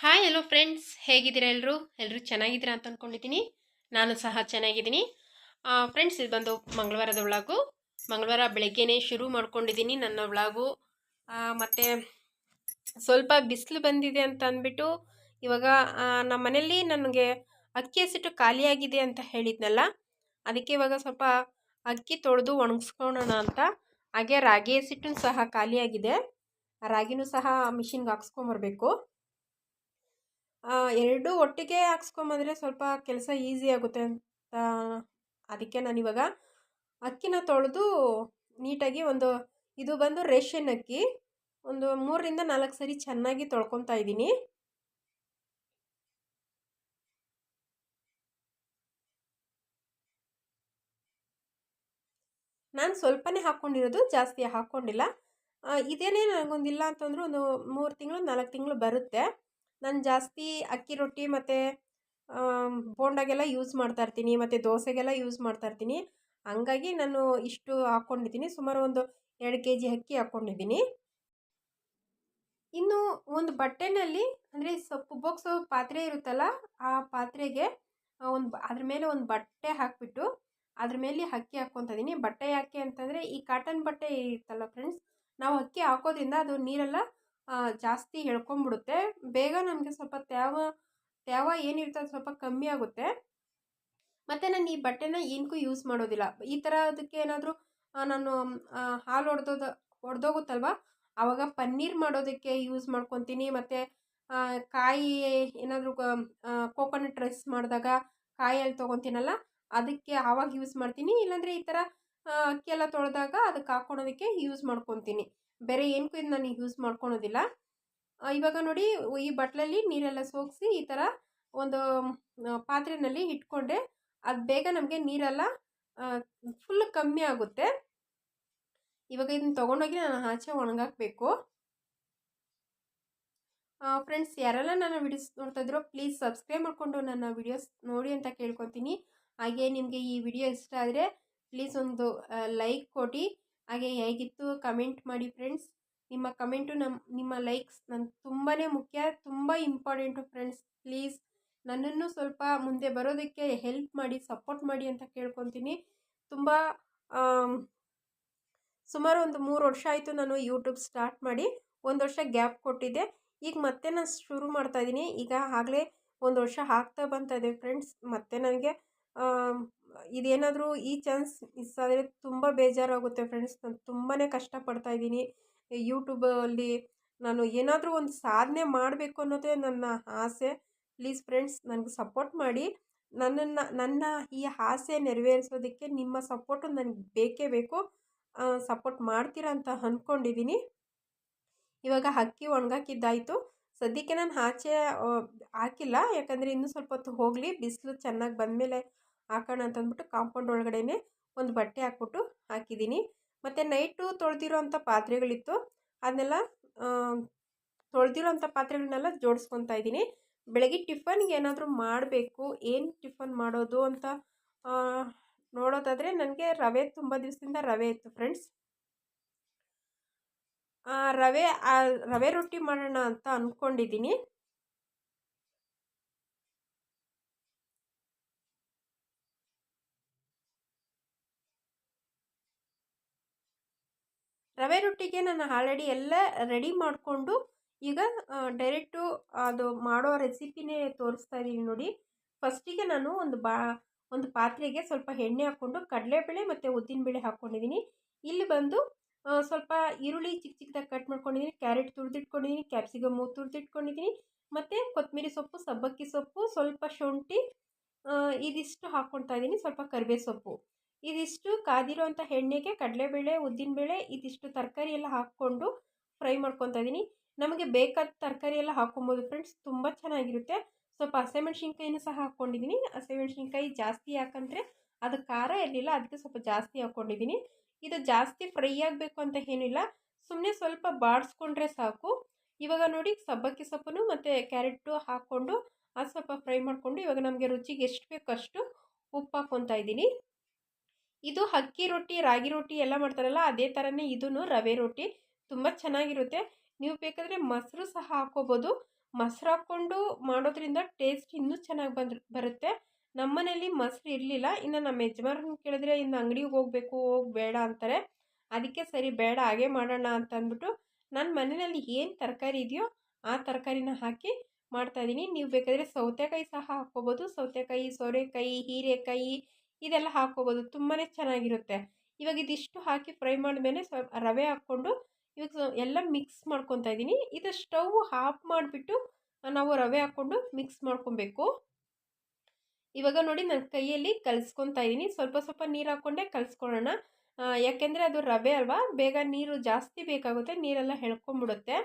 Hi hello friends ಹೇಗಿದ್ದೀರಾ ಎಲ್ಲರೂ ಎಲ್ಲರೂ ಚೆನ್ನಾಗಿದ್ದೀರಾ ಅಂತ ಅಂದ್ಕೊಂಡಿದ್ದೀನಿ ನಾನು ಸಹ ಚೆನ್ನಾಗಿದ್ದೀನಿ. ಫ್ರೆಂಡ್ಸ್ ಇದು ಬಂದು ಮಂಗಳವಾರದ ವ್ಲಾಗು. ಮಂಗಳವಾರ ಬೆಳಗ್ಗೆನೇ ಶುರು ಮಾಡ್ಕೊಂಡಿದ್ದೀನಿ ನನ್ನ ವ್ಲಾಗು. ಮತ್ತು ಸ್ವಲ್ಪ ಬಿಸಿಲು ಬಂದಿದೆ ಅಂತ ಅಂದ್ಬಿಟ್ಟು ಇವಾಗ ನಮ್ಮ ಮನೆಯಲ್ಲಿ ನನಗೆ ಅಕ್ಕಿ ಹಸಿಟ್ಟು ಖಾಲಿಯಾಗಿದೆ ಅಂತ ಹೇಳಿದ್ನಲ್ಲ, ಅದಕ್ಕೆ ಇವಾಗ ಸ್ವಲ್ಪ ಅಕ್ಕಿ ತೊಳೆದು ಒಣಗಿಸ್ಕೊಳೋಣ ಅಂತ. ಹಾಗೆ ರಾಗಿ ಹಸಿಟ್ಟು ಸಹ ಖಾಲಿಯಾಗಿದೆ. ರಾಗಿನೂ ಸಹ ಮಿಷಿನ್ಗೆ ಹಾಕ್ಸ್ಕೊಂಬರ್ಬೇಕು. ಎರಡೂ ಒಟ್ಟಿಗೆ ಹಾಕ್ಸ್ಕೊಂಬಂದರೆ ಸ್ವಲ್ಪ ಕೆಲಸ ಈಸಿ ಆಗುತ್ತೆ ಅಂತ ಅದಕ್ಕೆ ನಾನಿವಾಗ ಅಕ್ಕಿನ ತೊಳೆದು ನೀಟಾಗಿ ಒಂದು, ಇದು ಬಂದು ರೇಷನ್ ಅಕ್ಕಿ, ಒಂದು ಮೂರರಿಂದ ನಾಲ್ಕು ಸರಿ ಚೆನ್ನಾಗಿ ತೊಳ್ಕೊತಾ ಇದ್ದೀನಿ. ನಾನು ಸ್ವಲ್ಪನೇ ಹಾಕ್ಕೊಂಡಿರೋದು, ಜಾಸ್ತಿ ಹಾಕ್ಕೊಂಡಿಲ್ಲ. ಇದೇನೇ ನನಗೊಂದಿಲ್ಲ ಅಂತಂದ್ರೂ ಒಂದು ಮೂರು ತಿಂಗಳು, ನಾಲ್ಕು ತಿಂಗಳು ಬರುತ್ತೆ. ನಾನು ಜಾಸ್ತಿ ಅಕ್ಕಿ ರೊಟ್ಟಿ ಮತ್ತು ಬೋಂಡಾಗೆಲ್ಲ ಯೂಸ್ ಮಾಡ್ತಾ ಇರ್ತೀನಿ, ಮತ್ತು ದೋಸೆಗೆಲ್ಲ ಯೂಸ್ ಮಾಡ್ತಾ ಇರ್ತೀನಿ. ಹಂಗಾಗಿ ನಾನು ಇಷ್ಟು ಹಾಕ್ಕೊಂಡಿದ್ದೀನಿ ಸುಮಾರು ಒಂದು ಎರಡು ಕೆ ಜಿ ಅಕ್ಕಿ ಹಾಕ್ಕೊಂಡಿದ್ದೀನಿ ಇನ್ನು ಒಂದು ಬಟ್ಟೆನಲ್ಲಿ ಅಂದರೆ ಸೊಪ್ಪು ಬಾಕ್ಸ್ ಪಾತ್ರೆ ಇರುತ್ತಲ್ಲ, ಆ ಪಾತ್ರೆಗೆ ಒಂದು ಅದ್ರ ಮೇಲೆ ಒಂದು ಬಟ್ಟೆ ಹಾಕಿಬಿಟ್ಟು ಅದ್ರ ಮೇಲೆ ಅಕ್ಕಿ ಹಾಕ್ಕೊತಿದ್ದೀನಿ ಬಟ್ಟೆ ಯಾಕೆ ಅಂತಂದರೆ ಈ ಕಾಟನ್ ಬಟ್ಟೆ ಇರುತ್ತಲ್ಲ ಫ್ರೆಂಡ್ಸ್ ನಾವು ಅಕ್ಕಿ ಹಾಕೋದ್ರಿಂದ ಅದು ನೀರೆಲ್ಲ ಜಾಸ್ತಿ ಹೇಳ್ಕೊಂಬಿಡುತ್ತೆ. ಬೇಗ ನಮಗೆ ಸ್ವಲ್ಪ ತ್ಯಾವ ತ್ಯಾವ ಏನಿರ್ತದೆ ಸ್ವಲ್ಪ ಕಮ್ಮಿ ಆಗುತ್ತೆ. ಮತ್ತು ನಾನು ಈ ಬಟ್ಟೆನ ಏನಕ್ಕೂ ಯೂಸ್ ಮಾಡೋದಿಲ್ಲ. ಈ ಥರ ಅದಕ್ಕೆ ಏನಾದರೂ ನಾನು ಹಾಲು ಹೊಡೆದೋದ ಒಡೆದೋಗುತ್ತಲ್ವ? ಆವಾಗ ಪನ್ನೀರ್ ಮಾಡೋದಕ್ಕೆ ಯೂಸ್ ಮಾಡ್ಕೊತೀನಿ. ಮತ್ತು ಕಾಯಿ ಏನಾದರೂ ಕೋಕೋನಟ್ ರೈಸ್ ಮಾಡಿದಾಗ ಕಾಯಲ್ಲಿ ತೊಗೊತೀನಲ್ಲ, ಅದಕ್ಕೆ ಆವಾಗ ಯೂಸ್ ಮಾಡ್ತೀನಿ. ಇಲ್ಲಾಂದರೆ ಈ ಥರ ಅಕ್ಕಿಯೆಲ್ಲ ತೊಳೆದಾಗ ಅದಕ್ಕೆ ಹಾಕ್ಕೊಳೋದಕ್ಕೆ ಯೂಸ್ ಮಾಡ್ಕೊತೀನಿ. ಬೇರೆ ಏನಕ್ಕೂ ಇದು ನಾನು ಯೂಸ್ ಮಾಡ್ಕೊಳೋದಿಲ್ಲ. ಇವಾಗ ನೋಡಿ ಈ ಬಟ್ಲಲ್ಲಿ ನೀರೆಲ್ಲ ಸೋಗಿಸಿ ಈ ಥರ ಒಂದು ಪಾತ್ರೆಯಲ್ಲಿ ಇಟ್ಕೊಂಡೆ. ಅದು ಬೇಗ ನಮಗೆ ನೀರೆಲ್ಲ ಫುಲ್ ಕಮ್ಮಿ ಆಗುತ್ತೆ. ಇವಾಗ ಇದನ್ನ ತೊಗೊಂಡೋಗಿ ನಾನು ಆಚೆ ಒಣಗಾಕಬೇಕು. ಫ್ರೆಂಡ್ಸ್ ಯಾರೆಲ್ಲ ನನ್ನ ವಿಡಿಯೋಸ್ ನೋಡ್ತಾ ಪ್ಲೀಸ್ ಸಬ್ಸ್ಕ್ರೈಬ್ ಮಾಡಿಕೊಂಡು ನನ್ನ ವಿಡಿಯೋಸ್ ನೋಡಿ ಅಂತ ಕೇಳ್ಕೊತೀನಿ. ಹಾಗೆ ನಿಮಗೆ ಈ ವಿಡಿಯೋ ಇಷ್ಟ ಆದರೆ ಪ್ಲೀಸ್ ಒಂದು ಲೈಕ್ ಕೊಡಿ. ಹಾಗೆ ಹೇಗಿತ್ತು ಕಮೆಂಟ್ ಮಾಡಿ ಫ್ರೆಂಡ್ಸ್ ನಿಮ್ಮ ಕಮೆಂಟು ನಮ್ಮ ನಿಮ್ಮ ಲೈಕ್ಸ್ ನನ್ನ ತುಂಬಾ ಮುಖ್ಯ, ತುಂಬ ಇಂಪಾರ್ಟೆಂಟು ಫ್ರೆಂಡ್ಸ್ ಪ್ಲೀಸ್ ನನ್ನನ್ನು ಸ್ವಲ್ಪ ಮುಂದೆ ಬರೋದಕ್ಕೆ ಹೆಲ್ಪ್ ಮಾಡಿ ಸಪೋರ್ಟ್ ಮಾಡಿ ಅಂತ ಕೇಳ್ಕೊತೀನಿ. ತುಂಬ ಸುಮಾರು ಒಂದು ಮೂರು ವರ್ಷ ಆಯಿತು ನಾನು ಯೂಟ್ಯೂಬ್ ಸ್ಟಾರ್ಟ್ ಮಾಡಿ, ಒಂದು ವರ್ಷ ಗ್ಯಾಪ್ ಕೊಟ್ಟಿದ್ದೆ. ಈಗ ಮತ್ತೆ ನಾನು ಶುರು ಮಾಡ್ತಾ ಇದ್ದೀನಿ. ಈಗ ಆಗಲೇ ಒಂದು ವರ್ಷ ಆಗ್ತಾ ಇದೆ ಫ್ರೆಂಡ್ಸ್ ಮತ್ತೆ ನನಗೆ ಇದೇನಾದರೂ ಈ ಚಾನ್ಸ್ ಮಿಸ್ ಆದರೆ ತುಂಬ ಬೇಜಾರಾಗುತ್ತೆ ಫ್ರೆಂಡ್ಸ್. ನಾನು ತುಂಬಾ ಕಷ್ಟಪಡ್ತಾ ಇದ್ದೀನಿ. ಯೂಟ್ಯೂಬಲ್ಲಿ ನಾನು ಏನಾದರೂ ಒಂದು ಸಾಧನೆ ಮಾಡಬೇಕು ಅನ್ನೋದೇ ನನ್ನ ಆಸೆ. ಪ್ಲೀಸ್ ಫ್ರೆಂಡ್ಸ್ ನನಗೆ ಸಪೋರ್ಟ್ ಮಾಡಿ. ನನ್ನನ್ನು, ನನ್ನ ಈ ಆಸೆ ನೆರವೇರಿಸೋದಕ್ಕೆ ನಿಮ್ಮ ಸಪೋರ್ಟು ನನಗೆ ಬೇಕೇ ಬೇಕು. ಸಪೋರ್ಟ್ ಮಾಡ್ತೀರಾ ಅಂತ ಅಂದ್ಕೊಂಡಿದ್ದೀನಿ ಇವಾಗ ಅಕ್ಕಿ ಒಣಗಾಕಿದ್ದಾಯಿತು. ಸದ್ಯಕ್ಕೆ ನಾನು ಆಚೆ ಹಾಕಿಲ್ಲ. ಯಾಕಂದರೆ ಇನ್ನೂ ಸ್ವಲ್ಪ ಹೊತ್ತು ಹೋಗಲಿ. ಬಿಸಿಲು ಚೆನ್ನಾಗಿ ಬಂದಮೇಲೆ ಹಾಕೋಣ ಅಂತಂದ್ಬಿಟ್ಟು ಕಾಂಪೌಂಡ್ ಒಳಗಡೆನೆ ಒಂದು ಬಟ್ಟೆ ಹಾಕ್ಬಿಟ್ಟು ಹಾಕಿದ್ದೀನಿ. ಮತ್ತು ನೈಟು ತೊಳೆದಿರೋ ಅಂಥ ಪಾತ್ರೆಗಳಿತ್ತು. ಅದನ್ನೆಲ್ಲ ತೊಳೆದಿರೋ ಅಂಥ ಪಾತ್ರೆಗಳನ್ನೆಲ್ಲ ಜೋಡಿಸ್ಕೊತಾ ಇದ್ದೀನಿ. ಬೆಳಗ್ಗೆ ಟಿಫನ್ಗೆ ಏನಾದರೂ ಮಾಡಬೇಕು, ಏನು ಟಿಫನ್ ಮಾಡೋದು ಅಂತ ನೋಡೋದಾದರೆ ನನಗೆ ರವೆ ತುಂಬ ದಿವಸದಿಂದ ರವೆ ಇತ್ತು ಫ್ರೆಂಡ್ಸ್. ರವೆ ರವೆ ರೊಟ್ಟಿ ಮಾಡೋಣ ಅಂತ ಅಂದ್ಕೊಂಡಿದ್ದೀನಿ ರವೆ ರೊಟ್ಟಿಗೆ ನಾನು ಆಲ್ರೆಡಿ ಎಲ್ಲ ರೆಡಿ ಮಾಡಿಕೊಂಡು ಈಗ ಡೈರೆಕ್ಟು ಅದು ಮಾಡೋ ರೆಸಿಪಿನೇ ತೋರಿಸ್ತಾ ಇದ್ದೀನಿ ನೋಡಿ. ಫಸ್ಟಿಗೆ ನಾನು ಒಂದು ಬಾ, ಒಂದು ಪಾತ್ರೆಗೆ ಸ್ವಲ್ಪ ಎಣ್ಣೆ ಹಾಕ್ಕೊಂಡು ಕಡಲೆಬೇಳೆ ಮತ್ತು ಉದ್ದಿನಬೇಳೆ ಹಾಕ್ಕೊಂಡಿದ್ದೀನಿ. ಇಲ್ಲಿ ಬಂದು ಸ್ವಲ್ಪ ಈರುಳ್ಳಿ ಚಿಕ್ಕ ಚಿಕ್ಕದಾಗಿ ಕಟ್ ಮಾಡ್ಕೊಂಡಿದ್ದೀನಿ. ಕ್ಯಾರೆಟ್ ತುರಿದಿಟ್ಕೊಂಡಿದ್ದೀನಿ ಕ್ಯಾಪ್ಸಿಕಮ್ಮು ತುರಿದಿಟ್ಕೊಂಡಿದ್ದೀನಿ. ಮತ್ತು ಕೊತ್ತಂಬರಿ ಸೊಪ್ಪು, ಸಬ್ಬಕ್ಕಿ ಸೊಪ್ಪು, ಸ್ವಲ್ಪ ಶುಂಠಿ ಇದಿಷ್ಟು ಹಾಕ್ಕೊಳ್ತಾ ಇದ್ದೀನಿ. ಸ್ವಲ್ಪ ಕರಿಬೇ ಸೊಪ್ಪು. ಇದಿಷ್ಟು ಕಾದಿರೋಂಥ ಎಣ್ಣೆಗೆ ಕಡಲೆಬೇಳೆ, ಉದ್ದಿನಬೇಳೆ, ಇದಿಷ್ಟು ತರಕಾರಿ ಎಲ್ಲ ಹಾಕ್ಕೊಂಡು ಫ್ರೈ ಮಾಡ್ಕೊತಾ ಇದ್ದೀನಿ ನಮಗೆ ಬೇಕಾದ ತರಕಾರಿ ಎಲ್ಲ ಹಾಕ್ಕೊಬೋದು ಫ್ರೆಂಡ್ಸ್. ತುಂಬ ಚೆನ್ನಾಗಿರುತ್ತೆ. ಸ್ವಲ್ಪ ಹಸಿಮೆಣ್ಸಿನ್ಕಾಯಿನೂ ಸಹ ಹಾಕ್ಕೊಂಡಿದ್ದೀನಿ ಹಸಿಮೆಣ್ಸಿನ್ಕಾಯಿ ಜಾಸ್ತಿ ಯಾಕಂದರೆ ಅದು ಖಾರ ಇರಲಿಲ್ಲ, ಅದಕ್ಕೆ ಸ್ವಲ್ಪ ಜಾಸ್ತಿ ಹಾಕ್ಕೊಂಡಿದ್ದೀನಿ ಇದು ಜಾಸ್ತಿ ಫ್ರೈ ಆಗಬೇಕು ಅಂತ ಏನಿಲ್ಲ. ಸುಮ್ಮನೆ ಸ್ವಲ್ಪ ಬಾಡಿಸ್ಕೊಂಡ್ರೆ ಸಾಕು. ಇವಾಗ ನೋಡಿ, ಸಬ್ಬಕ್ಕಿ ಸೊಪ್ಪನ್ನು ಮತ್ತು ಕ್ಯಾರೆಟು ಹಾಕ್ಕೊಂಡು, ಅದು ಸ್ವಲ್ಪ ಫ್ರೈ ಮಾಡಿಕೊಂಡು ಇವಾಗ ನಮಗೆ ರುಚಿಗೆ ಎಷ್ಟು ಬೇಕೋ ಅಷ್ಟು ಉಪ್ಪು ಹಾಕ್ಕೊತಾ ಇದ್ದೀನಿ ಇದು ಅಕ್ಕಿ ರೊಟ್ಟಿ, ರಾಗಿ ರೊಟ್ಟಿ ಎಲ್ಲ ಮಾಡ್ತಾರಲ್ಲ, ಅದೇ ಥರನೇ ಇದೂ ರವೆ ರೊಟ್ಟಿ. ತುಂಬ ಚೆನ್ನಾಗಿರುತ್ತೆ. ನೀವು ಬೇಕಾದರೆ ಮೊಸರು ಸಹ ಹಾಕ್ಕೋಬೋದು. ಮೊಸರು ಹಾಕ್ಕೊಂಡು ಮಾಡೋದ್ರಿಂದ ಟೇಸ್ಟ್ ಇನ್ನೂ ಚೆನ್ನಾಗಿ ಬಂದು, ಬರುತ್ತೆ. ನಮ್ಮ ಮನೇಲಿ ಮೊಸರು ಇರಲಿಲ್ಲ. ಇನ್ನು ನಮ್ಮ ಯಜಮಾನ್ರನ್ನ ಕೇಳಿದ್ರೆ ಇನ್ನು ಅಂಗಡಿಗೆ ಹೋಗಬೇಕು ಹೋಗಿ ಬೇಡ ಅಂತಾರೆ. ಅದಕ್ಕೆ ಸರಿ, ಬೇಡ, ಹಾಗೆ ಮಾಡೋಣ ಅಂತ ಅಂದ್ಬಿಟ್ಟು ನನ್ನ ಮನೆಯಲ್ಲಿ ಏನು ತರಕಾರಿ ಇದೆಯೋ ಆ ತರಕಾರಿನ ಹಾಕಿ ಮಾಡ್ತಾಯಿದ್ದೀನಿ ನೀವು ಬೇಕಾದರೆ ಸೌತೆಕಾಯಿ ಸಹ ಹಾಕ್ಕೋಬೋದು. ಸೌತೆಕಾಯಿ, ಸೋರೆಕಾಯಿ, ಹೀರೆಕಾಯಿ ಇದೆಲ್ಲ ಹಾಕ್ಕೋಬೋದು ತುಂಬಾ ಚೆನ್ನಾಗಿರುತ್ತೆ. ಇವಾಗ ಇದಿಷ್ಟು ಹಾಕಿ ಫ್ರೈ ಮಾಡಿದ್ಮೇಲೆ ಸ್ವಲ್ಪ ರವೆ ಹಾಕ್ಕೊಂಡು ಇವಾಗ ಎಲ್ಲ ಮಿಕ್ಸ್ ಮಾಡ್ಕೊತಾ ಇದ್ದೀನಿ. ಇದು ಸ್ಟವ್ ಹಾಫ್ ಮಾಡಿಬಿಟ್ಟು ನಾವು ರವೆ ಹಾಕ್ಕೊಂಡು ಮಿಕ್ಸ್ ಮಾಡ್ಕೊಬೇಕು. ಇವಾಗ ನೋಡಿ ನನ್ನ ಕೈಯಲ್ಲಿ ಕಲಿಸ್ಕೊತಾ ಇದ್ದೀನಿ. ಸ್ವಲ್ಪ ಸ್ವಲ್ಪ ನೀರು ಹಾಕ್ಕೊಂಡೆ ಕಲಿಸ್ಕೊಳ್ಳೋಣ. ಯಾಕೆಂದರೆ ಅದು ರವೆ ಅಲ್ವಾ? ಬೇಗ ನೀರು ಜಾಸ್ತಿ ಬೇಕಾಗುತ್ತೆ. ನೀರೆಲ್ಲ ಹೇಳ್ಕೊಂಬಿಡುತ್ತೆ.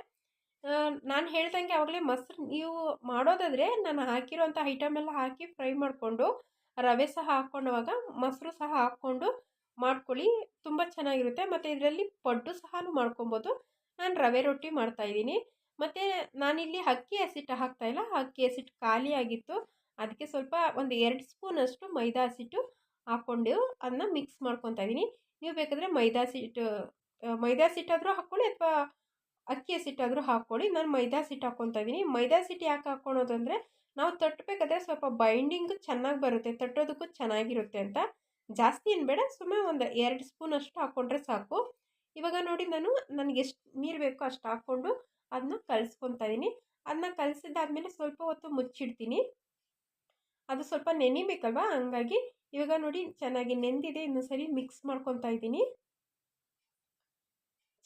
ನಾನು ಹೇಳ್ದಂಗೆ ಆವಾಗಲೇ ಮೊಸರು, ನೀವು ಮಾಡೋದಾದರೆ ನಾನು ಹಾಕಿರೋಂಥ ಐಟಮ್ ಎಲ್ಲ ಹಾಕಿ ಫ್ರೈ ಮಾಡಿಕೊಂಡು ರವೆ ಸಹ ಹಾಕ್ಕೊಂಡವಾಗ ಮೊಸರು ಸಹ ಹಾಕ್ಕೊಂಡು ಮಾಡ್ಕೊಳ್ಳಿ. ತುಂಬ ಚೆನ್ನಾಗಿರುತ್ತೆ. ಮತ್ತು ಇದರಲ್ಲಿ ಪಡ್ಡು ಸಹ ಮಾಡ್ಕೊಬೋದು. ನಾನು ರವೆ ರೊಟ್ಟಿ ಮಾಡ್ತಾಯಿದ್ದೀನಿ ಮತ್ತು ನಾನಿಲ್ಲಿ ಅಕ್ಕಿ ಹಸಿಟ್ಟು ಹಾಕ್ತಾಯಿಲ್ಲ ಅಕ್ಕಿ ಹಸಿಟ್ಟು ಖಾಲಿ ಆಗಿತ್ತು. ಅದಕ್ಕೆ ಸ್ವಲ್ಪ ಒಂದು ಎರಡು ಸ್ಪೂನಷ್ಟು ಮೈದಾ ಹಸಿಟ್ಟು ಹಾಕ್ಕೊಂಡು ಅದನ್ನ ಮಿಕ್ಸ್ ಮಾಡ್ಕೊತಾ ಇದ್ದೀನಿ. ನೀವು ಬೇಕಾದರೆ ಮೈದಾ ಹಸಿಟ್ಟು ಮೈದಾ ಹಸಿಟ್ಟಾದರೂ ಹಾಕ್ಕೊಳ್ಳಿ ಅಥವಾ ಅಕ್ಕಿ ಹಸಿಟ್ಟಾದರೂ ಹಾಕ್ಕೊಳ್ಳಿ. ನಾನು ಮೈದಾ ಹಸಿಟ್ಟು ಹಾಕ್ಕೊತಾ ಇದ್ದೀನಿ. ಮೈದಾ ಸಿಟ್ಟು ಯಾಕೆ ಹಾಕ್ಕೊಳೋದಂದರೆ ನಾವು ತಟ್ಟಬೇಕಾದ್ರೆ ಸ್ವಲ್ಪ ಬೈಂಡಿಂಗ್ ಚೆನ್ನಾಗಿ ಬರುತ್ತೆ, ತಟ್ಟೋದಕ್ಕೂ ಚೆನ್ನಾಗಿರುತ್ತೆ ಅಂತ. ಜಾಸ್ತಿ ಏನು ಬೇಡ ಸುಮ್ಮನೆ ಒಂದು ಎರಡು ಸ್ಪೂನ್ ಅಷ್ಟು ಹಾಕ್ಕೊಂಡ್ರೆ ಸಾಕು. ಇವಾಗ ನೋಡಿ ನಾನು ನನಗೆ ಎಷ್ಟು ನೀರು ಬೇಕೋ ಅಷ್ಟು ಹಾಕ್ಕೊಂಡು ಅದನ್ನ ಕಲಿಸ್ಕೊತಾ ಇದ್ದೀನಿ ಅದನ್ನ ಕಲಿಸಿದ್ದಾದ್ಮೇಲೆ ಸ್ವಲ್ಪ ಹೊತ್ತು ಮುಚ್ಚಿಡ್ತೀನಿ. ಅದು ಸ್ವಲ್ಪ ನೆನಿಬೇಕಲ್ವಾ ಹಂಗಾಗಿ ಇವಾಗ ನೋಡಿ ಚೆನ್ನಾಗಿ ನೆಂದಿದೆ ಇನ್ನೊಂದು ಸರಿ ಮಿಕ್ಸ್ ಮಾಡ್ಕೊತಾ ಇದ್ದೀನಿ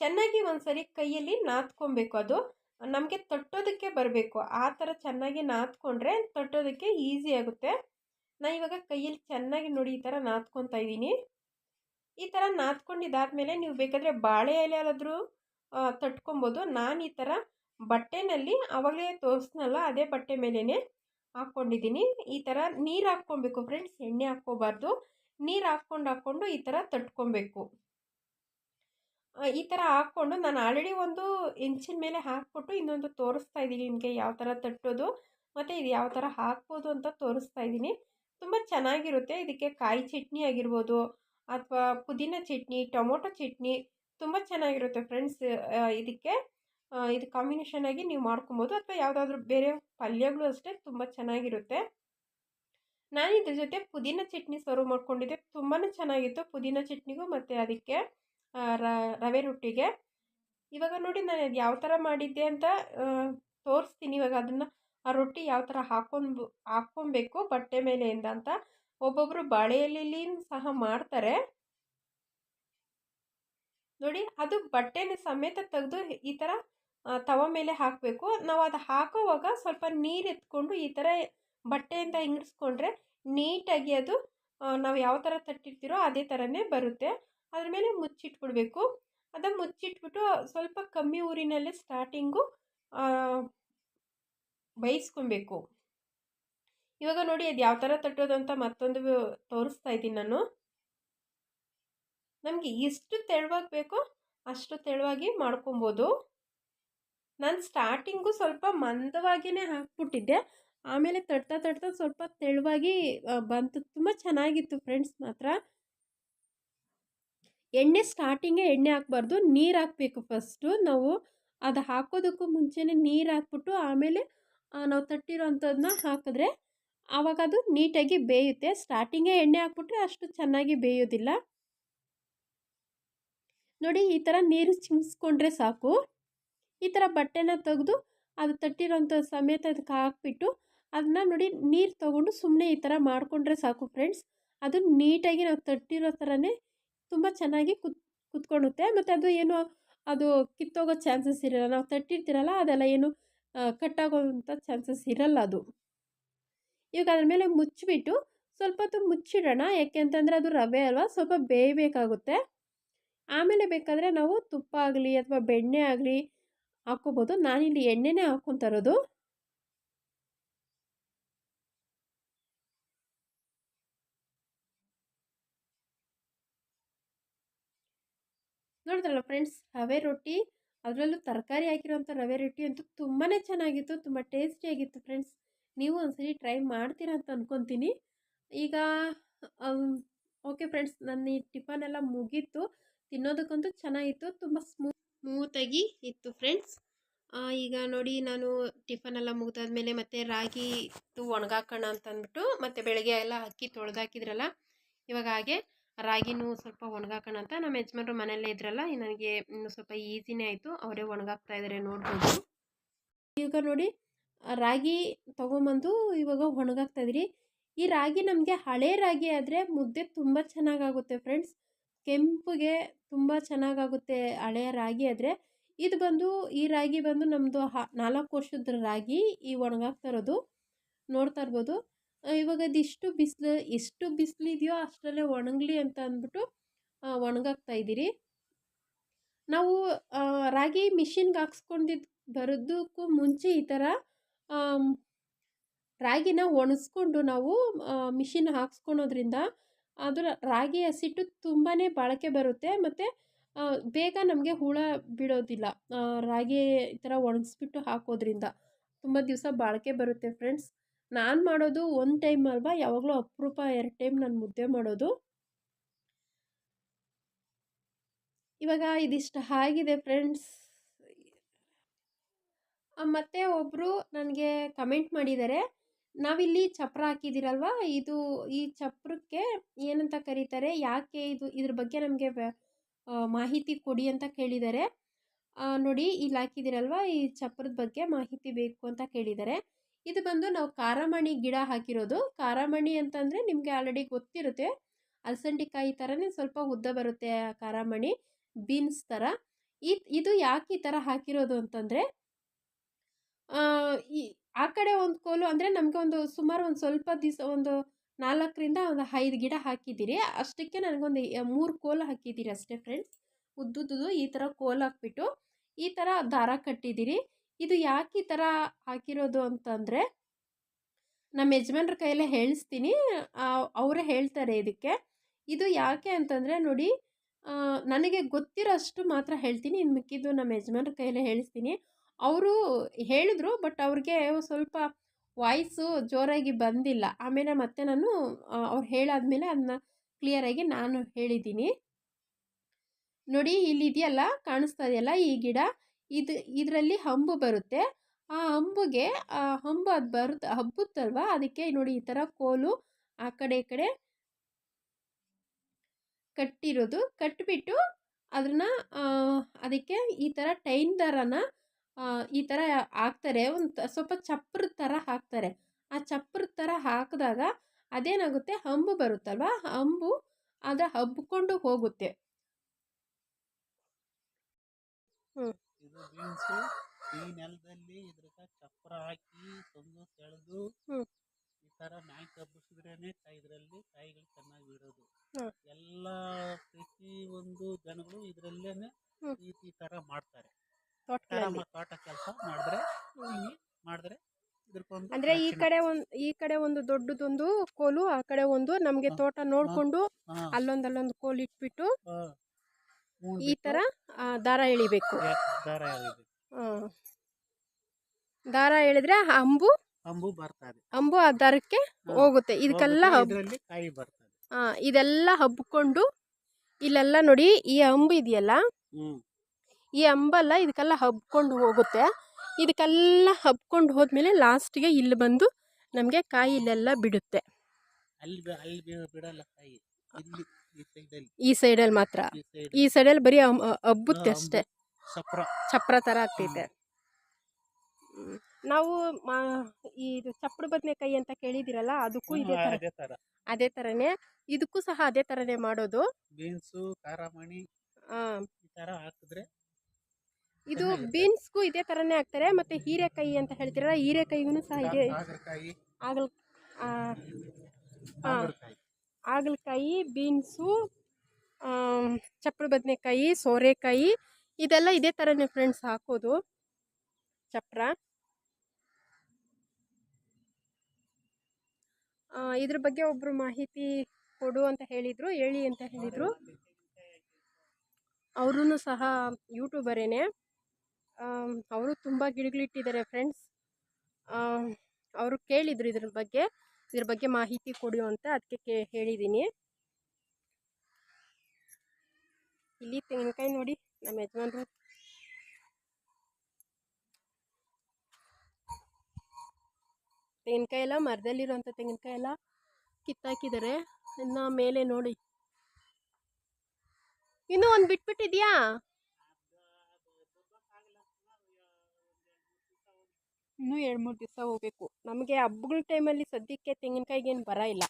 ಚೆನ್ನಾಗಿ ಒಂದ್ಸರಿ ಕೈಯಲ್ಲಿ ನಾದ್ಕೊಬೇಕು ಅದು. ನಮಗೆ ತಟ್ಟೋದಕ್ಕೆ ಬರಬೇಕು. ಆ ಥರ ಚೆನ್ನಾಗಿ ನಾದ್ಕೊಂಡ್ರೆ ತಟ್ಟೋದಕ್ಕೆ ಈಸಿ ಆಗುತ್ತೆ. ನಾನು ಇವಾಗ ಕೈಯಲ್ಲಿ ಚೆನ್ನಾಗಿ ನೋಡಿ ಈ ಥರ ನಾದ್ಕೊತಾ ಇದ್ದೀನಿ. ಈ ಥರ ನಾದ್ಕೊಂಡಿದ್ದಾದಮೇಲೆ ನೀವು ಬೇಕಾದರೆ ಬಾಳೆ ಎಲೆಯಾದ್ರೂ ತಟ್ಕೊಬೋದು. ನಾನು ಈ ಥರ ಬಟ್ಟೆನಲ್ಲಿ ಆವಾಗಲೇ ತೋರಿಸ್ನಲ್ಲ, ಅದೇ ಬಟ್ಟೆ ಮೇಲೇ ಹಾಕ್ಕೊಂಡಿದ್ದೀನಿ. ಈ ಥರ ನೀರು ಹಾಕ್ಕೊಬೇಕು ಫ್ರೆಂಡ್ಸ್, ಎಣ್ಣೆ ಹಾಕ್ಕೋಬಾರ್ದು. ನೀರು ಹಾಕ್ಕೊಂಡು ಹಾಕ್ಕೊಂಡು ಈ ಥರ ತಟ್ಕೊಬೇಕು. ಈ ಥರ ಹಾಕ್ಕೊಂಡು ನಾನು ಆಲ್ರೆಡಿ ಒಂದು ಇಂಚಿನ ಮೇಲೆ ಹಾಕ್ಬಿಟ್ಟು ಇನ್ನೊಂದು ತೋರಿಸ್ತಾ ಇದ್ದೀನಿ ನಿಮಗೆ ಯಾವ ಥರ ತಟ್ಟೋದು ಮತ್ತು ಇದು ಯಾವ ಥರ ಹಾಕ್ಬೋದು ಅಂತ ತೋರಿಸ್ತಾ ಇದ್ದೀನಿ. ತುಂಬ ಚೆನ್ನಾಗಿರುತ್ತೆ. ಇದಕ್ಕೆ ಕಾಯಿ ಚಟ್ನಿ ಆಗಿರ್ಬೋದು ಅಥವಾ ಪುದೀನ ಚಟ್ನಿ, ಟೊಮೊಟೊ ಚಟ್ನಿ ತುಂಬ ಚೆನ್ನಾಗಿರುತ್ತೆ ಫ್ರೆಂಡ್ಸ್ ಇದಕ್ಕೆ ಇದು ಕಾಂಬಿನೇಷನ್ ಆಗಿ ನೀವು ಮಾಡ್ಕೊಬೋದು ಅಥವಾ ಯಾವುದಾದ್ರೂ ಬೇರೆ ಪಲ್ಯಗಳು ಅಷ್ಟೇ ತುಂಬ ಚೆನ್ನಾಗಿರುತ್ತೆ. ನಾನು ಇದ್ರ ಜೊತೆ ಪುದೀನ ಚಟ್ನಿ ಸರ್ವ್ ಮಾಡ್ಕೊಂಡಿದ್ದೆ. ತುಂಬಾ ಚೆನ್ನಾಗಿತ್ತು ಪುದೀನ ಚಟ್ನಿಗೂ ಮತ್ತು ಅದಕ್ಕೆ ರವೆ ರೊಟ್ಟಿಗೆ. ಇವಾಗ ನೋಡಿ ನಾನು ಅದು ಯಾವ ಥರ ಮಾಡಿದ್ದೆ ಅಂತ ತೋರಿಸ್ತೀನಿ. ಇವಾಗ ಅದನ್ನು ಆ ರೊಟ್ಟಿ ಯಾವ ಥರ ಹಾಕೊಂಡು ಹಾಕ್ಕೊಬೇಕು, ಬಟ್ಟೆ ಮೇಲೆಯಿಂದ ಅಂತ. ಒಬ್ಬೊಬ್ಬರು ಬಾಳೆಯಲ್ಲಿ ಸಹ ಮಾಡ್ತಾರೆ. ನೋಡಿ, ಅದು ಬಟ್ಟೆನ ಸಮೇತ ತೆಗೆದು ಈ ಥರ ತವ ಮೇಲೆ ಹಾಕಬೇಕು. ನಾವು ಅದು ಹಾಕೋವಾಗ ಸ್ವಲ್ಪ ನೀರು ಎತ್ಕೊಂಡು ಈ ಥರ ಬಟ್ಟೆಯಿಂದ ಹಿಂಗಿಸ್ಕೊಂಡ್ರೆ ನೀಟಾಗಿ ಅದು ನಾವು ಯಾವ ಥರ ತಟ್ಟಿರ್ತೀರೋ ಅದೇ ಥರನೇ ಬರುತ್ತೆ. ಅದ್ರ ಮೇಲೆ ಮುಚ್ಚಿಟ್ಬಿಡ್ಬೇಕು. ಅದನ್ನು ಮುಚ್ಚಿಟ್ಬಿಟ್ಟು ಸ್ವಲ್ಪ ಕಮ್ಮಿ ಊರಿನಲ್ಲೇ ಸ್ಟಾರ್ಟಿಂಗು ಬೇಯಿಸ್ಕೊಬೇಕು ಇವಾಗ ನೋಡಿ ಅದು ಯಾವ ಥರ ತಟ್ಟೋದು ಅಂತ ಮತ್ತೊಂದು ತೋರಿಸ್ತಾ ಇದ್ದೀನಿ ನಾನು. ನಮಗೆ ಎಷ್ಟು ತೆಳುವಾಗಿ ಬೇಕೋ ಅಷ್ಟು ತೆಳುವಾಗಿ ಮಾಡ್ಕೊಬೋದು. ನಾನು ಸ್ಟಾರ್ಟಿಂಗು ಸ್ವಲ್ಪ ಮಂದವಾಗಿಯೇ ಹಾಕ್ಬಿಟ್ಟಿದ್ದೆ. ಆಮೇಲೆ ತಟ್ತಾ ತಟ್ತಾ ಸ್ವಲ್ಪ ತೆಳುವಾಗಿ ಬಂತು. ತುಂಬ ಚೆನ್ನಾಗಿತ್ತು ಫ್ರೆಂಡ್ಸ್ ಮಾತ್ರ. ಎಣ್ಣೆ ಸ್ಟಾರ್ಟಿಂಗೇ ಎಣ್ಣೆ ಹಾಕ್ಬಾರ್ದು, ನೀರು ಹಾಕಬೇಕು ಫಸ್ಟು ನಾವು ಅದು ಹಾಕೋದಕ್ಕೂ ಮುಂಚೆನೇ ನೀರು ಹಾಕ್ಬಿಟ್ಟು ಆಮೇಲೆ ನಾವು ತಟ್ಟಿರೋ ಅಂಥದ್ದನ್ನ ಹಾಕಿದ್ರೆ ಆವಾಗ ಅದು ನೀಟಾಗಿ ಬೇಯುತ್ತೆ. ಸ್ಟಾರ್ಟಿಂಗೇ ಎಣ್ಣೆ ಹಾಕ್ಬಿಟ್ರೆ ಅಷ್ಟು ಚೆನ್ನಾಗಿ ಬೇಯೋದಿಲ್ಲ. ನೋಡಿ, ಈ ಥರ ನೀರು ಚಿಮ್ಸ್ಕೊಂಡ್ರೆ ಸಾಕು. ಈ ಥರ ಬಟ್ಟೆನ ತೆಗೆದು ಅದು ತಟ್ಟಿರೋಂಥ ಸಮೇತ ಅದಕ್ಕೆ ಹಾಕ್ಬಿಟ್ಟು ಅದನ್ನ ನೋಡಿ ನೀರು ತೊಗೊಂಡು ಸುಮ್ಮನೆ ಈ ಥರ ಮಾಡಿಕೊಂಡ್ರೆ ಸಾಕು ಫ್ರೆಂಡ್ಸ್ ಅದು ನೀಟಾಗಿ ನಾವು ತಟ್ಟಿರೋ ಥರನೇ ತುಂಬ ಚೆನ್ನಾಗಿ ಕುತ್, ಕುತ್ಕೊಳ್ಳುತ್ತೆ. ಮತ್ತು ಅದು ಏನು, ಅದು ಕಿತ್ತೋಗೋ ಚಾನ್ಸಸ್ ಇರಲ್ಲ. ನಾವು ತಟ್ಟಿರ್ತೀರಲ್ಲ, ಅದೆಲ್ಲ ಏನು ಕಟ್ಟಾಗೋವಂಥ ಚಾನ್ಸಸ್ ಇರಲ್ಲ ಅದು. ಇವಾಗ ಅದ್ರ ಮೇಲೆ ಮುಚ್ಚಿಬಿಟ್ಟು ಸ್ವಲ್ಪ ಹೊತ್ತು ಮುಚ್ಚಿಡೋಣ. ಯಾಕೆ ಅಂತಂದರೆ ಅದು ರವೆ ಅಲ್ವಾ, ಸ್ವಲ್ಪ ಬೇಯಬೇಕಾಗುತ್ತೆ. ಆಮೇಲೆ ಬೇಕಾದರೆ ನಾವು ತುಪ್ಪ ಆಗಲಿ ಅಥವಾ ಬೆಣ್ಣೆ ಆಗಲಿ ಹಾಕ್ಕೋಬೋದು. ನಾನಿಲ್ಲಿ ಎಣ್ಣೆನೇ ಹಾಕ್ಕೊತಾ ಇರೋದು ನೋಡಿದ್ರಲ್ಲ ಫ್ರೆಂಡ್ಸ್, ರವೆ ರೊಟ್ಟಿ ಅದರಲ್ಲೂ ತರಕಾರಿ ಹಾಕಿರೋಂಥ ರವೆ ರೊಟ್ಟಿ ಅಂತೂ ತುಂಬಾ ಚೆನ್ನಾಗಿತ್ತು, ತುಂಬ ಟೇಸ್ಟಿಯಾಗಿತ್ತು ಫ್ರೆಂಡ್ಸ್. ನೀವು ಒಂದ್ಸರಿ ಟ್ರೈ ಮಾಡ್ತೀರಾ ಅಂತ ಅಂದ್ಕೊತೀನಿ ಈಗ ಓಕೆ ಫ್ರೆಂಡ್ಸ್, ನನ್ನ ಈ ಟಿಫನ್ ಎಲ್ಲ ಮುಗೀತು. ತಿನ್ನೋದಕ್ಕಂತೂ ಚೆನ್ನಾಗಿತ್ತು, ತುಂಬ ಸ್ಮೂ, ಸ್ಮೂತಾಗಿ ಇತ್ತು ಫ್ರೆಂಡ್ಸ್. ಈಗ ನೋಡಿ ನಾನು ಟಿಫನ್ ಎಲ್ಲ ಮುಗಿದಾದ್ಮೇಲೆ ಮತ್ತೆ ರಾಗಿ ಒಣಗಾಕೋಣ ಅಂತ ಅಂದ್ಬಿಟ್ಟು ಮತ್ತೆ ಬೆಳಗ್ಗೆ ಎಲ್ಲ ಅಕ್ಕಿ ತೊಳೆದಾಕಿದ್ರಲ್ಲ, ಇವಾಗ ಹಾಗೆ ರಾಗಿನೂ ಸ್ವಲ್ಪ ಒಣಗಾಕೋಣ ಅಂತ ನಮ್ಮ ಯಜಮಾನ್ರು ಮನೆಯಲ್ಲೇ ಇದ್ರಲ್ಲ, ನನಗೆ ಇನ್ನು ಸ್ವಲ್ಪ ಈಸಿನೇ ಆಯಿತು, ಅವರೇ ಒಣಗಾಕ್ತಾ ಇದ್ದಾರೆ ನೋಡ್ಬೋದು. ಈಗ ನೋಡಿ ರಾಗಿ ತೊಗೊಂಬಂದು ಇವಾಗ ಒಣಗಾಕ್ತಾ ಇದ್ರಿ. ಈ ರಾಗಿ ನಮಗೆ ಹಳೆ ರಾಗಿ ಆದರೆ ಮುದ್ದೆ ತುಂಬ ಚೆನ್ನಾಗಾಗುತ್ತೆ ಫ್ರೆಂಡ್ಸ್. ಕೆಂಪುಗೆ ತುಂಬ ಚೆನ್ನಾಗಾಗುತ್ತೆ ಹಳೆಯ ರಾಗಿ ಆದರೆ. ಇದು ಬಂದು, ಈ ರಾಗಿ ಬಂದು ನಮ್ಮದು ಹ ನಾಲ್ಕು ವರ್ಷದ ರಾಗಿ ಈ ಒಣಗಾಗ್ತಾ ಇರೋದು. ನೋಡ್ತಾ ಇರ್ಬೋದು. ಇವಾಗ ಅದಿಷ್ಟು ಬಿಸಿಲು ಎಷ್ಟು ಬಿಸಿಲಿದೆಯೋ ಅಷ್ಟರಲ್ಲೇ ಒಣಗಲಿ ಅಂತ ಅಂದ್ಬಿಟ್ಟು ಒಣಗಾಕ್ತಾ ಇದ್ದೀರಿ. ನಾವು ರಾಗಿ ಮಿಷಿನ್ಗೆ ಹಾಕ್ಸ್ಕೊಂಡಿದ್ದು ಬರೋದಕ್ಕೂ ಮುಂಚೆ ಈ ಥರ ರಾಗಿನ ಒಣಸ್ಕೊಂಡು ನಾವು ಮಿಷಿನ್ ಹಾಕ್ಸ್ಕೊಳೋದ್ರಿಂದ ಅದರ ರಾಗಿ ಹಸಿಟ್ಟು ತುಂಬಾ ಬಾಳಕೆ ಬರುತ್ತೆ. ಮತ್ತು ಬೇಗ ನಮಗೆ ಹುಳ ಬಿಡೋದಿಲ್ಲ. ರಾಗಿ ಈ ಥರ ಒಣಗಿಸ್ಬಿಟ್ಟು ಹಾಕೋದ್ರಿಂದ ತುಂಬ ದಿವಸ ಬಾಳಿಕೆ ಬರುತ್ತೆ ಫ್ರೆಂಡ್ಸ್. ನಾನು ಮಾಡೋದು ಒಂದು ಟೈಮ್ ಅಲ್ವಾ? ಯಾವಾಗಲೂ ಅಪರೂಪ ಎರಡು ಟೈಮ್ ನಾನು ಮುದ್ದೆ ಮಾಡೋದು. ಇವಾಗ ಇದಿಷ್ಟು ಆಗಿದೆ ಫ್ರೆಂಡ್ಸ್. ಮತ್ತೆ ಒಬ್ಬರು ನನಗೆ ಕಮೆಂಟ್ ಮಾಡಿದ್ದಾರೆ. ನಾವಿಲ್ಲಿ ಚಪ್ರ ಹಾಕಿದ್ದೀರಲ್ವ? ಇದು ಈ ಚಪ್ರಕ್ಕೆ ಏನಂತ ಕರೀತಾರೆ? ಯಾಕೆ ಇದು, ಇದ್ರ ಬಗ್ಗೆ ನಮಗೆ ಮಾಹಿತಿ ಕೊಡಿ ಅಂತ ಕೇಳಿದ್ದಾರೆ. ನೋಡಿ, ಇಲ್ಲಿ ಹಾಕಿದ್ದೀರಲ್ವ? ಈ ಚಪ್ರದ ಬಗ್ಗೆ ಮಾಹಿತಿ ಬೇಕು ಅಂತ ಕೇಳಿದ್ದಾರೆ. ಇದು ಬಂದು ನಾವು ಕಾರಮಣಿ ಗಿಡ ಹಾಕಿರೋದು. ಕಾರಮಣಿ ಅಂತಂದರೆ ನಿಮಗೆ ಆಲ್ರೆಡಿ ಗೊತ್ತಿರುತ್ತೆ. ಅಲಸಂಡಿಕಾಯಿ ಥರನೇ ಸ್ವಲ್ಪ ಉದ್ದ ಬರುತ್ತೆ ಕಾರಮಣಿ ಬೀನ್ಸ್ ಥರ ಇದು ಯಾಕೆ ಈ ಥರ ಹಾಕಿರೋದು ಅಂತಂದರೆ ಈ, ಆ ಕಡೆ ಒಂದು ಕೋಲು ಅಂದರೆ ನಮಗೆ ಒಂದು ಸುಮಾರು ಒಂದು ಸ್ವಲ್ಪ ದಿವಸ ಒಂದು ನಾಲ್ಕರಿಂದ ಒಂದು ಐದು ಗಿಡ ಹಾಕಿದ್ದೀರಿ. ಅಷ್ಟಕ್ಕೆ ನನಗೊಂದು ಮೂರು ಕೋಲು ಹಾಕಿದ್ದೀರಿ ಅಷ್ಟೇ ಫ್ರೆಂಡ್ಸ್ ಉದ್ದುದ್ದು ಈ ಥರ ಕೋಲು ಹಾಕ್ಬಿಟ್ಟು ಈ ಥರ ದಾರ ಕಟ್ಟಿದ್ದೀರಿ. ಇದು ಯಾಕೆ ಈ ಥರ ಹಾಕಿರೋದು ಅಂತಂದರೆ ನಮ್ಮ ಯಜಮಾನ್ರ ಕೈಯಲ್ಲೇ ಹೇಳಿಸ್ತೀನಿ. ಅವರೇ ಹೇಳ್ತಾರೆ ಇದಕ್ಕೆ. ಇದು ಯಾಕೆ ಅಂತಂದರೆ ನೋಡಿ ನನಗೆ ಗೊತ್ತಿರೋಷ್ಟು ಮಾತ್ರ ಹೇಳ್ತೀನಿ. ಇನ್ನು ಮಿಕ್ಕಿದ್ದು ನಮ್ಮ ಯಜಮಾನ್ರ ಕೈಯಲ್ಲೇ ಹೇಳಿಸ್ತೀನಿ. ಅವರು ಹೇಳಿದ್ರು, ಬಟ್ ಅವ್ರಿಗೆ ಸ್ವಲ್ಪ ವಾಯ್ಸು ಜೋರಾಗಿ ಬಂದಿಲ್ಲ. ಆಮೇಲೆ ಮತ್ತೆ ನಾನು ಅವ್ರು ಹೇಳಾದ್ಮೇಲೆ ಅದನ್ನ ಕ್ಲಿಯರಾಗಿ ನಾನು ಹೇಳಿದ್ದೀನಿ. ನೋಡಿ, ಇಲ್ಲಿ ಇದೆಯಲ್ಲ, ಕಾಣಿಸ್ತಾ ಇದೆಯಲ್ಲ ಈ ಗಿಡ. ಇದು ಇದರಲ್ಲಿ ಹಂಬು ಬರುತ್ತೆ. ಆ ಹಂಬುಗೆ, ಆ ಹಂಬು ಅದು ಬರುತ್ತೆ ಹಬ್ಬುತ್ತಲ್ವ? ಅದಕ್ಕೆ ನೋಡಿ ಈ ಥರ ಕೋಲು ಆ ಕಡೆ ಈ ಕಡೆ ಕಟ್ಟಿರೋದು. ಕಟ್ಟಿಬಿಟ್ಟು ಅದನ್ನ ಅದಕ್ಕೆ ಈ ಥರ ಟೈನ್ ದರನ ಈ ಥರ ಹಾಕ್ತಾರೆ. ಒಂದು ಸ್ವಲ್ಪ ಚಪ್ರ ಥರ ಹಾಕ್ತಾರೆ. ಆ ಚಪ್ರದ ಥರ ಹಾಕಿದಾಗ ಅದೇನಾಗುತ್ತೆ? ಹಂಬು ಬರುತ್ತಲ್ವ? ಹಂಬು ಅದ ಹಬ್ಕೊಂಡು ಹೋಗುತ್ತೆ. ಇದು ಬೀನ್ಸು ಈ ನೆಲದಲ್ಲಿ ಇದ್ರಕ ಚಪ್ಪರ ಹಾಕಿ ತಂದು ಸೆಳೆದು. ಈ ತರ ನಾಯಿ ಕಬ್ಬಿಸಿದ್ರೇನೆ ಇದ್ರಲ್ಲಿ ಕಾಯಿಗಳು ಚೆನ್ನಾಗಿ ಹ್ಮ್. ಎಲ್ಲ ಪ್ರತಿ ಒಂದು ಜನಗಳು ಇದ್ರಲ್ಲೇನೆ ಈ ಈ ತರ ಮಾಡ್ತಾರೆ. ತೋಟ ಕೆಲಸ ಮಾಡಿದ್ರೆ ಮಾಡಿದ್ರೆ ಅಂದ್ರೆ ಈ ಕಡೆ ಒಂದ್ ಈ ಕಡೆ ಒಂದು ದೊಡ್ಡದೊಂದು ಕೋಲು ಆ ಕಡೆ ಒಂದು ನಮಗೆ ತೋಟ ನೋಡ್ಕೊಂಡು ಅಲ್ಲೊಂದ್ ಅಲ್ಲೊಂದು ಕೋಲು ಇಟ್ಬಿಟ್ಟು ಈ ತರ ಥರ ದಾರ ಎಳಿಬೇಕು. ದಾರ ಎಳಿದ್ರೆ ಆ. ದಾರ ಎಳೆದ್ರೆ ಅಂಬು ಅಂಬು ಬರ್ತದೆ. ಅಂಬು ಆ ದಾರಕ್ಕೆ ಹೋಗುತ್ತೆ. ಇದಕ್ಕೆಲ್ಲ ಕಾಯಿ ಬರ್ತದೆ. ಇದೆಲ್ಲ ಹಬ್ಕೊಂಡು ಇಲ್ಲೆಲ್ಲ ನೋಡಿ ಈ ಅಂಬು ಇದೆಯಲ್ಲ? ಈ ಅಂಬಲ್ಲ ಇದಕ್ಕೆಲ್ಲ ಹಬ್ಕೊಂಡು ಹೋಗುತ್ತೆ. ಇದಕ್ಕೆಲ್ಲ ಹಬ್ಕೊಂಡು ಹೋದ್ಮೇಲೆ ಲಾಸ್ಟ್ಗೆ ಇಲ್ಲಿ ಬಂದು ನಮಗೆ ಕಾಯಿ ಇಲ್ಲೆಲ್ಲ ಬಿಡುತ್ತೆ. ಅಲ್ಲಿ ಅಲ್ಲಿ ಬಿಡಲ್ಲ ಕಾಯಿ. ಈ ಸೈಡಲ್ಲಿ ಮಾತ್ರ. ಈ ಸೈಡ್ ಈ ಸೈಡಲ್ಲಿ ಬರೀ ಹಬ್ಬುತ್ತೆ ಅಷ್ಟೇ. ಚಪ್ರ ಥರ ಆಗ್ತೈತೆ. ನಾವು ಈ ಇದು ಚಪ್ಪಡ ಬದನೆಕಾಯಿ ಅಂತ ಕೇಳಿದಿರಲ್ಲ ಅದಕ್ಕೂ ಇದೆ ತರ. ಅದೇ ಥರನೇ ಇದಕ್ಕೂ ಸಹ ಅದೇ ತರನೇ ಮಾಡೋದು. ಬೀನ್ಸು ಖಾರಮಣಿ ಹಾಕಿದ್ರೆ ಇದು. ಬೀನ್ಸ್ಗೂ ಇದೇ ತರನೇ ಹಾಕ್ತಾರೆ ಮತ್ತೆ ಹೀರೆಕಾಯಿ ಅಂತ ಹೇಳ್ತೀರಲ್ಲ ಹೀರೆಕಾಯಿಗೂ ಸಹ ಇದೆ ಆಗಲ್. ಹಾಗಲಕಾಯಿ, ಬೀನ್ಸು ಚಪ್ಪಳ ಬದನೆಕಾಯಿ, ಸೋರೆಕಾಯಿ, ಇದೆಲ್ಲ ಇದೇ ಥರನೇ ಫ್ರೆಂಡ್ಸ್ ಹಾಕೋದು. ಚಪ್ಪರ ಇದ್ರ ಬಗ್ಗೆ ಒಬ್ಬರು ಮಾಹಿತಿ ಕೊಡು ಅಂತ ಹೇಳಿದರು, ಹೇಳಿ ಅಂತ ಹೇಳಿದರು. ಅವರೂ ಸಹ ಯೂಟ್ಯೂಬರೇನೆ. ಅವರು ತುಂಬ ಗಿಡಗಳಿಟ್ಟಿದ್ದಾರೆ ಫ್ರೆಂಡ್ಸ್ ಅವರು ಕೇಳಿದರು ಇದ್ರ ಬಗ್ಗೆ. ಇದ್ರ ಬಗ್ಗೆ ಮಾಹಿತಿ ಕೊಡಿ ಅಂತ ಅದಕ್ಕೆ ಕೇ ಹೇಳಿದ್ದೀನಿ ಇಲ್ಲಿ ತೆಂಗಿನಕಾಯಿ ನೋಡಿ, ನಮ್ಮ ಯಜಮಾನ್ರು. ತೆಂಗಿನಕಾಯಿ ಎಲ್ಲ, ಮರದಲ್ಲಿರುವಂಥ ತೆಂಗಿನಕಾಯಿ ಎಲ್ಲ ಕಿತ್ತಾಕಿದ್ದಾರೆ. ಇನ್ನು ಮೇಲೆ ನೋಡಿ. ಇನ್ನೂ ಒಂದು ಬಿಟ್ಬಿಟ್ಟಿದ್ಯಾ? ಇನ್ನೂ ಎರಡು ಮೂರು ದಿವಸ ಹೋಗ್ಬೇಕು. ನಮಗೆ ಹಬ್ಬಗಳ ಟೈಮಲ್ಲಿ ಸದ್ಯಕ್ಕೆ ತೆಂಗಿನಕಾಯಿಗೇನು ಬರ ಇಲ್ಲ.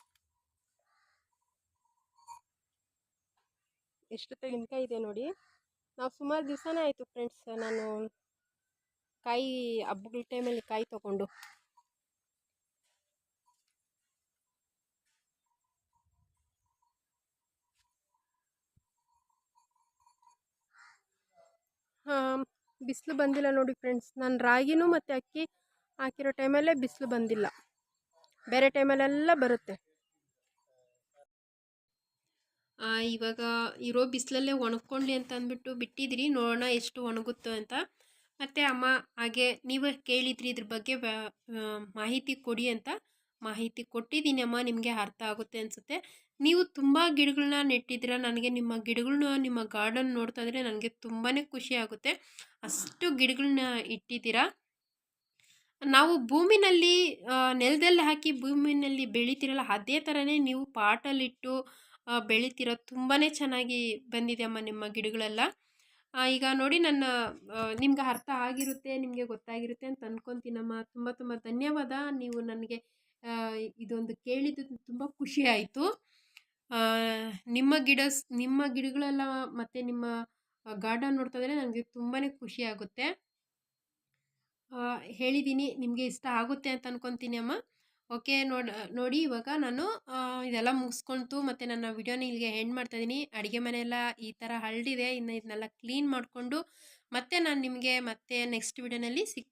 ಎಷ್ಟು ತೆಂಗಿನಕಾಯಿ ಇದೆ ನೋಡಿ. ನಾವು ಸುಮಾರು ದಿವಸನೇ ಆಯಿತು ಫ್ರೆಂಡ್ಸ್ ನಾನು ಕಾಯಿ ಹಬ್ಬಗಳ ಟೈಮಲ್ಲಿ ಕಾಯಿ ತಗೊಂಡು. ಹಾಂ, ಬಿಸಿಲು ಬಂದಿಲ್ಲ ನೋಡಿ ಫ್ರೆಂಡ್ಸ್ ನಾನು ರಾಗಿನೂ ಮತ್ತು ಅಕ್ಕಿ ಹಾಕಿರೋ ಟೈಮಲ್ಲೇ ಬಿಸಿಲು ಬಂದಿಲ್ಲ. ಬೇರೆ ಟೈಮಲ್ಲೆಲ್ಲ ಬರುತ್ತೆ. ಇವಾಗ ಇರೋ ಬಿಸಿಲಲ್ಲೇ ಒಣಗ್ಕೊಳ್ಳಿ ಅಂತ ಅಂದ್ಬಿಟ್ಟು ಬಿಟ್ಟಿದ್ರಿ ನೋಡೋಣ ಎಷ್ಟು ಒಣಗುತ್ತೋ ಅಂತ. ಮತ್ತು ಅಮ್ಮ, ಹಾಗೆ ನೀವು ಕೇಳಿದ್ರಿ ಇದ್ರ ಬಗ್ಗೆ ಮಾಹಿತಿ ಕೊಡಿ ಅಂತ. ಮಾಹಿತಿ ಕೊಟ್ಟಿದ್ದೀನಿ ಅಮ್ಮ, ನಿಮಗೆ ಅರ್ಥ ಆಗುತ್ತೆ ಅನಿಸುತ್ತೆ. ನೀವು ತುಂಬ ಗಿಡಗಳನ್ನ ನೆಟ್ಟಿದ್ದೀರ. ನನಗೆ ನಿಮ್ಮ ಗಿಡಗಳನ್ನ ನಿಮ್ಮ ಗಾರ್ಡನ್ ನೋಡ್ತಾ ಇದ್ರೆ ನನಗೆ ತುಂಬಾ ಖುಷಿ ಆಗುತ್ತೆ. ಅಷ್ಟು ಗಿಡಗಳನ್ನ ಇಟ್ಟಿದ್ದೀರಾ. ನಾವು ಭೂಮಿನಲ್ಲಿ ನೆಲದಲ್ಲಿ ಹಾಕಿ ಭೂಮಿನಲ್ಲಿ ಬೆಳಿತೀರಲ್ಲ ಅದೇ ಥರನೇ ನೀವು ಪಾಟಲ್ಲಿಟ್ಟು ಬೆಳಿತೀರ ತುಂಬಾ ಚೆನ್ನಾಗಿ ಬಂದಿದೆ ಅಮ್ಮ ನಿಮ್ಮ ಗಿಡಗಳೆಲ್ಲ. ಈಗ ನೋಡಿ ನನ್ನ ನಿಮ್ಗೆ ಅರ್ಥ ಆಗಿರುತ್ತೆ ನಿಮಗೆ ಗೊತ್ತಾಗಿರುತ್ತೆ ಅಂತ ಅಂದ್ಕೊತೀನಮ್ಮ ತುಂಬ ತುಂಬ ಧನ್ಯವಾದ. ನೀವು ನನಗೆ ಇದೊಂದು ಕೇಳಿದ್ದು ತುಂಬ ಖುಷಿ ಆಯಿತು. ನಿಮ್ಮ ಗಿಡ ನಿಮ್ಮ ಗಿಡಗಳೆಲ್ಲ ಮತ್ತು ನಿಮ್ಮ ಗಾರ್ಡನ್ ನೋಡ್ತಾ ಇದ್ರೆ ನನಗೆ ತುಂಬಾ ಖುಷಿ ಆಗುತ್ತೆ. ಆ, ಹೇಳಿದ್ದೀನಿ ನಿಮಗೆ ಇಷ್ಟ ಆಗುತ್ತೆ ಅಂತ ಅಂದ್ಕೊತೀನಿ ಅಮ್ಮ. ಓಕೆ, ನೋಡ, ನೋಡಿ ಇವಾಗ ನಾನು ಇದೆಲ್ಲ ಮುಗಿಸ್ಕೊಂತು ಮತ್ತು ನನ್ನ ವಿಡಿಯೋನ ಇಲ್ಲಿಗೆ ಎಂಡ್ ಮಾಡ್ತಾಯಿದ್ದೀನಿ ಅಡುಗೆ ಮನೆಯೆಲ್ಲ ಈ ಥರ ಹಳ್ಳಿದೆ ಇನ್ನು ಇದನ್ನೆಲ್ಲ ಕ್ಲೀನ್ ಮಾಡಿಕೊಂಡು ಮತ್ತೆ ನಾನು ನಿಮಗೆ ಮತ್ತೆ ನೆಕ್ಸ್ಟ್ ವಿಡಿಯೋನಲ್ಲಿ ಸಿಗ್